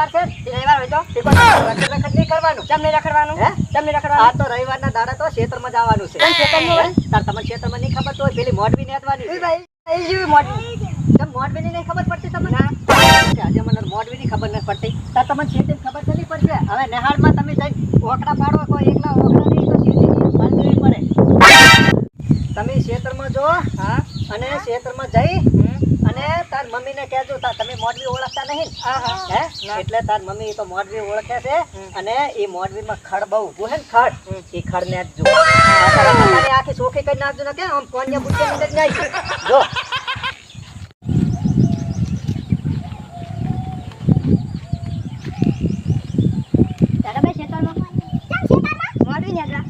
રવિવાર છે રવિવાર હોય તો રખડ રખડ નહીં કરવાનું. નહીં રખડવાનું? હે? ચમ નહીં આ તો રવિવારના દાડા તો ક્ષેત્રમાં જવાનું છે. ક્ષેત્રમાં તાર તમને ક્ષેત્રમાં નહીં ખબર તો હોય, પેલી મોડવી એ છે. ભાઈ એ જેવી કેમ મોડવીની નહીં ખબર પડતી તમને? આજે મને મોડવીની ખબર નથી પડતી. તાર તમને ક્ષેત્રની ખબર નહીં પડશે હવે નેહાળમાં તમે જઈ ઓકડા પાડો કોઈ એકલા ઓકડા નહીં તો ક્ષેત્રની બાંધવી પડે. તમે ક્ષેત્રમાં જો હા. અને ક્ષેત્રમાં જઈ. અને તાર મમ્મીને કહેજો તાર તમે મોડવી ઓળખતા નહીં હા હા. હે? એટલે તાર મમ્મી તો મોડવી ઓળખે છે અને એ મોડવીમાં ખડ બહુ ઊભું છે ને? ખડ. એ ખડ ને જ આખી ચોખી કરી નાખજો ને કે આમ કોન્યા બુટિયા ની જ નાખી. જો. Oh ભાઈ ખેતરમાં મોડવી ને હતા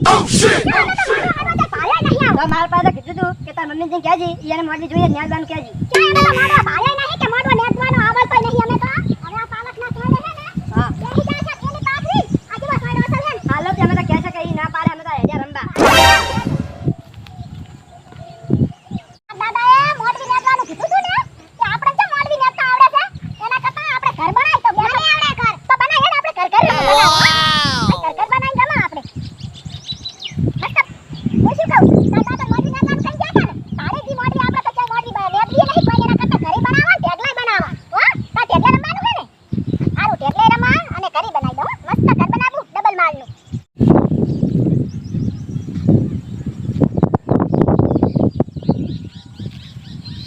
મારા પાસે કીધું તું કે તાર મમ્મી જઈને કહેજી એને મોડલી જોઈએ ન્યાલવાનું મારા હા હાલો કે અમે તો કહે છે કે ઈ ના પાડે અમે તો હેડ્યા રમવા ડબલ માળનું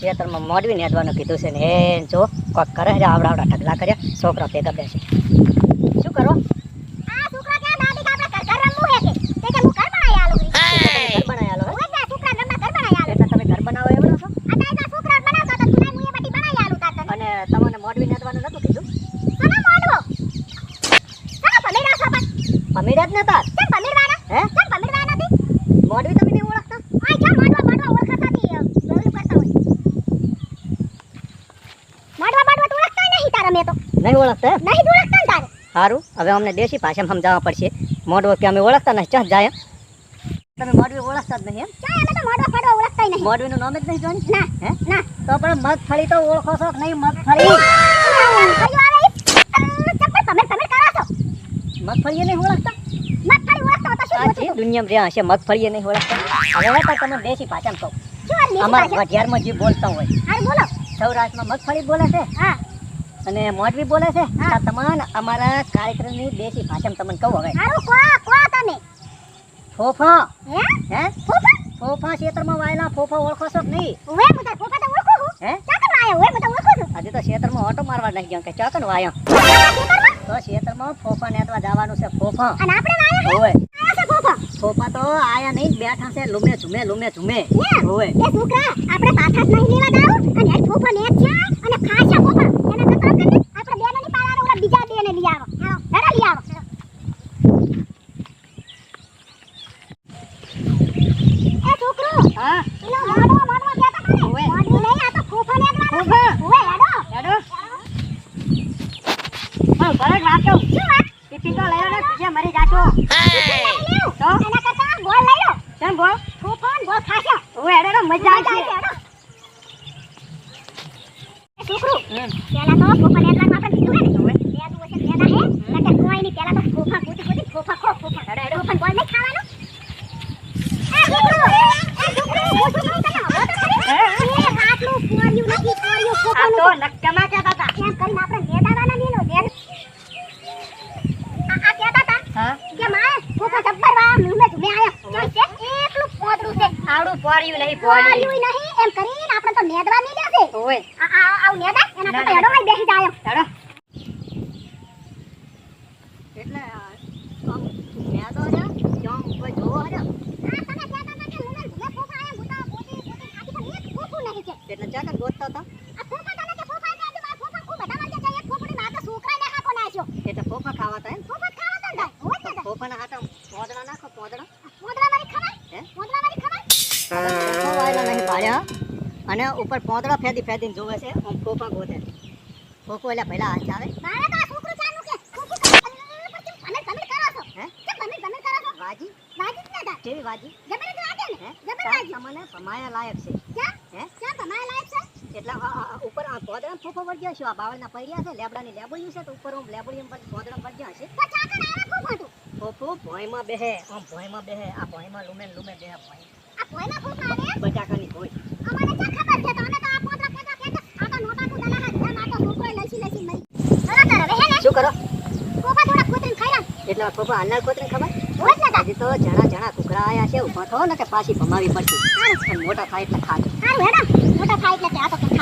ખેતરમાં મોડવી નેદવાનું કીધું છે ને એ જો કોક કરે છે આવડા આવડા ઢગલા કર્યા છોકરા ભેગા બેસે. શું કરો? આ છોકરા નતું કીધું? કે જ ઘર તારા મેં તો. નહીં ઓળખતા નહીં ઓળખતા ને તારે? સારું. હવે અમને દેશી ભાષામાં સમજાવવા પડશે. મોડવો કે અમે ઓળખતા નથી ચાલ જાય તમે મોડવી ઓળખતા જ નહીં એમ? ચાલ અમે તો મોડવા ફાડવા ઓળખતા નહીં. મોડવીનું નામ જ નહીં જોવાની? ના હે? ના. તો પણ મગફળી તો ઓળખો છો નહીં? મગફળી. કરો છો. મગફળી ઓળખતા? મગફળી ઓળખતો તો શું આ દુનિયામાં રહ્યા હશે મગફળી નહીં ઓળખતા. હવે તો તમે દેશી ભાષામાં કહો. અમારા ભાષા? જે બોલતા હોય. હારું બોલો. સૌરાષ્ટ્રમાં મગફળી બોલે છે? હા. અને મોટવી બોલે છે. આ તમારે અમારા કાર્યક્રમની દેશી ભાષામાં તમને કહું હવે. હારું કો કો તમે. ફોફા. હે? હે? ફોફા? ફોફા ક્ષેત્રમાં વાયલા ફોફા ઓળખો છો કે નહીં? ઓવે હું ફોફા તો ઓળખો હું હે? ચાકન આયો ઓવે હું ઓળખો છું. આજે તો ક્ષેત્રમાં ઓટો મારવા નહીં ગયો કે ચાકન વાયા તો ક્ષેત્રમાં ફોફા નેતવા જવાનું છે ફોફા. અને આપણે વાયા છે ફૂફા. તો આયા નહીં બેઠા છે લુમે ઝુમે લુમે ઝુમે. એમ? એ છોકરા આપણે પાછા નહીં લેવા દાવ અને ફોફા ફૂફા ને છે અને ખાસા ફૂફા એના તો કામ કરી આપણે બેનો ની પાલાનો ઓલા બીજા બેને લઈ આવો હાલો હેડો લઈ આવો એ છોકરો હા પેલો મોડો મોડો કહેતા કરે ઓવે. મોડો નહીં આ તો ફૂફા ને ફૂફા. ઓવે હેડો હેડો પણ ભરત વાંચો શું વાત? પીપી તો લયો ને તુજે મરી જાશો. તો? એના કરતા લઈ લો કેમ બોલ? ને ખાશો હેડો મજા આવશે. છોકરો. પેલા તો ફોફા નેટલામાં આપણે કીધું હે ને બે દુ વચ્ચે ભેગા હે નકર કોઈ નહીં પેલા તો ફોફા કૂટી કૂટી ફોફા ખો ફોફા હેડો હેડો ફોફા ગોળ નહીં ખાવાનો એ છોકરો એ છોકરો હું શું કહું તને હવે તો ખરી એ આટલું પોર્યું નથી પોર્યું આ ફોફાનું તો નક્કામાં કહેતા હતા એમ કરીને આપણે નેદાવાના નહીં નો નેદ આ આ કહેતા હતા હા કે માય ફોફા જબ્બર વા મુમે ઝુમે આયા જોઈ છે એકલું પોદરું છે આવડું પોર્યું નહીં એમ કરીને આપણે તો નેદવા નહીં દેશે હોવે આ આ આવ નેદા એના કરતા હેડો માં બેસી જાયો હેડો. એટલે આમ નેદો છે ક્યાં કોઈ જોવો છે. આ તમે કહેતા હતા કે મુમે ઝુમે ફોફા આયા મોટા પોતી પોતી ખાતી પણ એક ફોફું નહીં છે. એટલે ચાકર ગોતતા હતા? આ ફોફા તમે કે ફોફા છે આજુ ફોફા ખૂબ બધા મળશે છે એક ફોફુની માતા છોકરા ને હાકો નાખ્યો. એટલે ફોફા ખાવા એમ ફોફા ખાવા તો થાય હોય જ ને ફોફાના હાટા પોદડા નાખો પોદડા મોદરા વાળી ખબર હે? મોદરા વાળી ખબર ફોફા વાયેલા નહીં પાડ્યા અને ઉપર પોદડા ફેદી ફેદીને જોવે છે આમ ફોફા ગોતે. ફોફો એટલે પહેલા હાથ આવે મારે તો છોકરું ચાનું કે તો તમે તમે કરો છો. હે? તમે તમે કરો છો. વાજી? વાજી જ નતા કેવી વાજી? જબર તો વાગે ને. જબર વાજી. તમને ભમાયા લાયક છે. ક્યાં? હે? ક્યાં તમારે લાયક છે? એટલા આ- ઉપર આ પોદળા ફોફો વળગ્યા છે આ બાવળના પડ્યા છે લેબડાની લેબોળિયું છે તો ઉપર હું લેબોળિયું પર પોદળા વળગ્યા છે તો ચાકર આવે ફૂફા તું ફોફો ભોયમાં બેહે આમ ભોંયમાં બેહે આ ભોયમાં લુમે ને લુમે બેહે ભોય. આ ભોયમાં ફૂફા આવે? બટાકાની ભોય. અમારે ચા ખબર છે તો અમે તો આ પોતરા પોતરા કહેતા આ તો નોટા નું દલાલા ધ્યાન આ તો છોકરો લસી લસી મરી થોડા તારે હે ને શું કરો? ફૂફા થોડા કોતરીને ખાઈ લા એટલે આ હાલના કોતરીને ખબર? હોય ને હજી તો જણા જણા કુકરા આયા છે ઊભા થો ને કે પાછી ભમાવી પડશે. સારું. મોટા થાય એટલે ખાજો. સારું હેડો. મોટા થાય એટલે આ તો